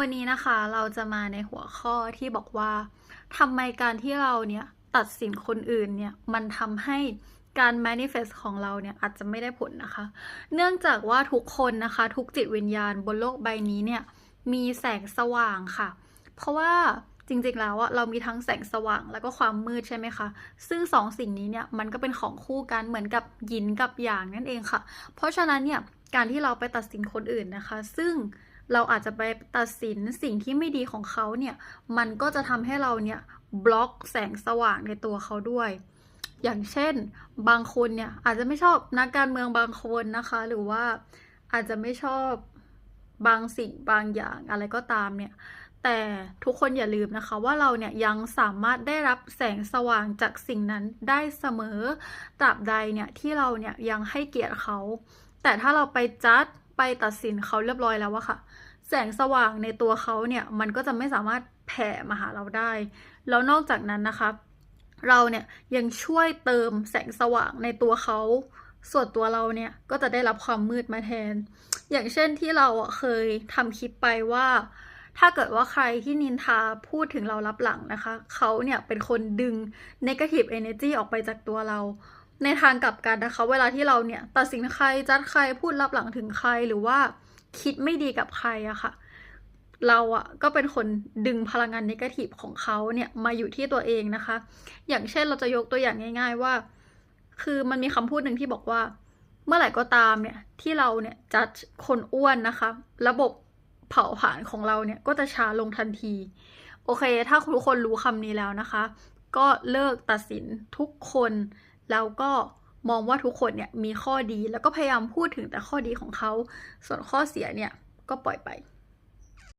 วันนี้นะคะเราจะมาในหัวข้อที่บอกว่าทำไมการที่เราเนี่ยตัดสินคนอื่นเนี่ยมันทำให้การ manifest ของเราเนี่ยอาจจะไม่ได้ผลนะคะ เนื่องจากว่าทุกคนนะคะ ทุกจิตวิญญาณบนโลกใบนี้เนี่ยมีแสงสว่างค่ะ เพราะว่าจริงๆแล้วอะเรามีทั้งแสงสว่างแล้วก็ความมืดใช่ไหมคะ ซึ่งสองสิ่งนี้เนี่ยมันก็เป็นของคู่กันเหมือนกับหยินกับหยางนั่นเองค่ะ เพราะฉะนั้นเนี่ยการที่เราไปตัดสินคนอื่นนะคะ ซึ่ง เราอาจจะไปตัดสินสิ่งที่ไม่ดีของเขาเนี่ย มันก็จะทำให้เราเนี่ยบล็อกแสงสว่างในตัวเขาด้วย อย่างเช่น บางคนเนี่ยอาจจะไม่ชอบนักการเมืองบางคนนะคะ หรือว่าอาจจะไม่ชอบบางสิ่งบางอย่างอะไรก็ตามเนี่ย แต่ทุกคนอย่าลืมนะคะว่าเราเนี่ยยังสามารถได้รับแสงสว่างจากสิ่งนั้นได้เสมอ ตราบใดเนี่ยที่เราเนี่ยยังให้เกียรติเขา แต่ถ้าเราไปจัด ไปตัดสินเขาเรียบร้อยแล้วอะค่ะ แสงสว่างในตัวเขาเนี่ยมันก็จะไม่สามารถแผ่มาหาเราได้ แล้วนอกจากนั้นนะคะ เราเนี่ยยังช่วยเติมแสงสว่างในตัวเขา ส่วนตัวเราเนี่ยก็จะได้รับความมืดมาแทน อย่างเช่นที่เราเคยทำคลิปไปว่าถ้าเกิดว่าใครที่นินทาพูดถึงเรารับหลังนะคะ เขาเนี่ยเป็นคนดึง negative energy ออกไปจากตัวเรา ในทางกลับกันนะคะ เวลาที่เราเนี่ยตัดสินใครจัดใครพูดรับหลังถึงใครหรือว่าคิดไม่ดีกับใครอะค่ะ เราอะก็เป็นคนดึงพลังงานนิเกทีฟของเขาเนี่ยมาอยู่ที่ตัวเองนะคะ อย่างเช่นเราจะยกตัวอย่างง่าย ๆว่า คือมันมีคำพูดหนึ่งที่บอกว่า เมื่อไหร่ก็ตามเนี่ยที่เราเนี่ยจัดคนอ้วนนะคะ ระบบเผาผลาญของเราเนี่ยก็จะช้าลงทันที โอเค ถ้าทุกคนรู้คำนี้แล้วนะคะ ก็เลิกตัดสินทุกคน แล้วก็มองว่าทุกคนเนี่ยมีข้อดีแล้วก็พยายามพูดถึงแต่ข้อดีของเขา ส่วนข้อเสียเนี่ยก็ปล่อยไป